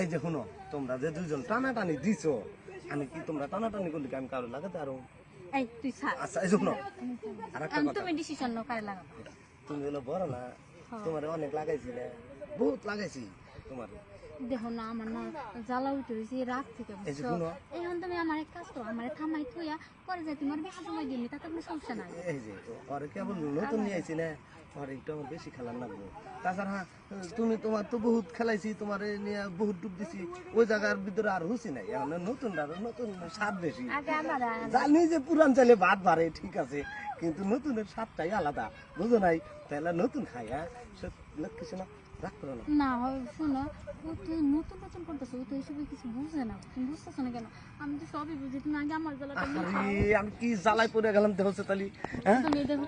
এই যে শুনো তোমরা যে দুজন টানাটানি দিছো আমি কি তোমরা টানাটানি করলে কি আমি কারও লাগাতে আরও এই তুই ছাড়। আচ্ছা এই শুনো আম, তুমি ডিসিশন নাও কারে লাগাবো। তুমি হলো বড় না? তোমার অনেক লাগাইছি না বহুত লাগাইছি তোমার। দেখো না আমার না জ্বালা উঠে রয়েছে রাত থেকে বুঝছ এখন তুমি আমার এক কাজ করো আমার থামাই থইয়া পরে যাই তোমার বেশি সময় দিলে তাতে কোনো সমস্যা নাই। এই যে নতুন নিয়ে আইছি না? ওরে একটু আমার বেশি খেলার লাগবে। তাছাড়া হ্যাঁ, তুমি তোমার তো বহুত খেলাইছি তোমার নিয়ে বহুত ডুব দিছি ওই জায়গার ভিতরে আর হুসি নাই। এখন নতুন নতুন স্বাদ বেশি। জানি যে পুরান চাইলে ভাত বাড়ে ঠিক আছে কিন্তু নতুনের স্বাদটাই আলাদা। বুঝো নাই? তাহলে নতুন খাই হ্যাঁ? লক্ষ্মী শোনা রাগ করো না না শোনো ও তো নতুন নতুন করতেছো ও তো এসবে কিছু বুঝে না তুমি বুঝতেছো না কেন? আমি তো সবই বুঝি তুমি আগে আমার জ্বালাটা আরে আমি কি জ্বালাই পড়ে গেলাম দেহ তালি হ্যাঁ? তুমি দেখো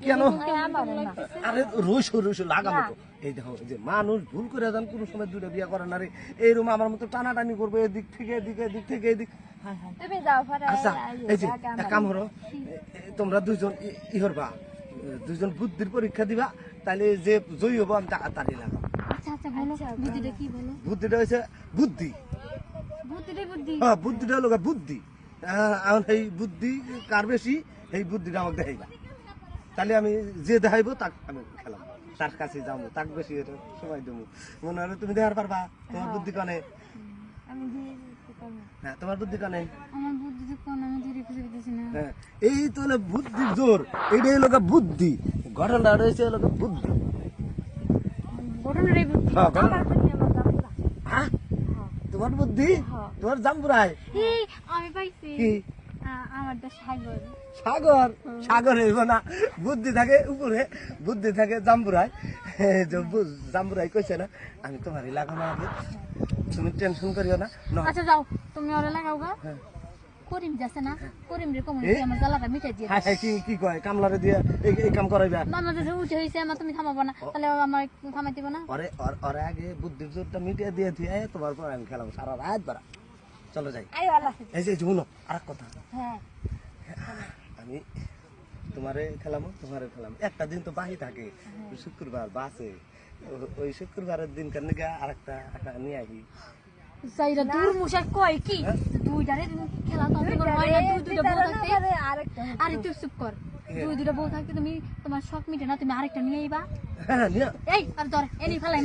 কেন? আরে লাগাবো তো এই দেখো যে মানুষ ভুল করে যান কোনো সময় দুটো বিয়ে করে না রে। এইরকম আমার মতো টানাটানি করব এদিক থেকে এদিক এদিক থেকে এদিক। হায় হায়। তুমি যাও আচ্ছা এই যে কাম এ- তোমরা দুইজন ই- ই করবা এ, বুদ্ধির পরীক্ষা দিবা তাহলে যে জয়ী হব আমি তাড়ি লাগাবো আচ্ছা আচ্ছা বলো। বুদ্ধিটা কি বুদ্ধিটা হয়েছে বুদ্ধি। হ্যাঁ বুদ্ধিটা হলো বুদ্ধি। হ্যাঁ, এখন এই বুদ্ধি কার বেশি? এই বুদ্ধিটা আমাকে দেখাইবা। তাহলে আমি যে দেখাইবো তাক আমি খেলাম। তার কাছে যাব তাক বেশি সময় দেবো। মনে হলে তুমি দেখার পারবা তোমার বুদ্ধি কানে? হ্যাঁ তোমার বুদ্ধি কানে? আমার বুদ্ধিটা কোন আমি ধীরে খুঁজে পেতেছি না। হ্যাঁ এই তো হলো বুদ্ধির জোর এইটাই হলো বুদ্ধি। ঘটনাটা রয়েছে হলো বুদ্ধি। ঘটনাটাই বুদ্ধি। হ্যাঁ, ঘটনা- বুদ্ধি হ্যাঁ? তোমার বুদ্ধি? হ্যাঁ। তোমার জাম্বুরায় এই, আমি পাইছি। কি? সাগর। সাগর? সাগর হইব না। বুদ্ধি থাকে উপরে বুদ্ধি থাকে জাম্বুরায়। যে জাম্বুরাই কইছে না আমি তোমারই লাগানো আগে। তুমি টেনশন করিও না আচ্ছা যাও। তুমি ওরে লাগাও গা। হ্যাঁ। করিম যাচ্ছে না। করিম রে কমন আমার জ্বালাটা মিটাই দিয়ে হ্যাঁ হ্যাঁ কি কি কয়? কামলারে দিয়ে এই কাম করাইবা? উঠে আমার তুমি থামাবো না। তাহলে ও আমার থামাই দিব না? আগে বুদ্ধির জোরটা মিটিয়ে দিয়ে দিয়ে তোমার পর আমি খেলাম সারা রাত বারা চলো যাই। এই যে শুনো আর কথা। হ্যাঁ। আমি তোমারে খেলামো তোমারে খেলাম। একটা দিন তো বাহি থাকে শুক্রবার বাসে ওই শুক্রবারের দিন কেন আর একটা একটা নিয়ে আসি। সাইরা দূর কয় কি? দুইটারে খেলা তো দুই দুইটা থাকতে আরে তুই চুপ কর। দুই দুইটা বউ থাকতে তুমি তোমার শখ মিটে না তুমি আরেকটা নিয়ে আইবা। হ্যাঁ এই আর ধর ফেলাই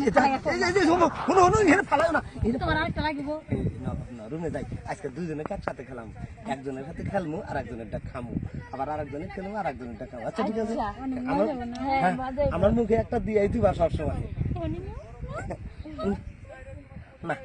ফেলাই না। তোমার আরেকটা লাগিব। রুমে যাই। আজকে একসাথে খেলাম। একজনের সাথে খেলমু আর খামু। আবার আর একজনের আচ্ছা ঠিক আছে। আমার মজা হবে না? হ্যাঁ, আমার মুখে একটা দিয়ে দিবা সবসময়। না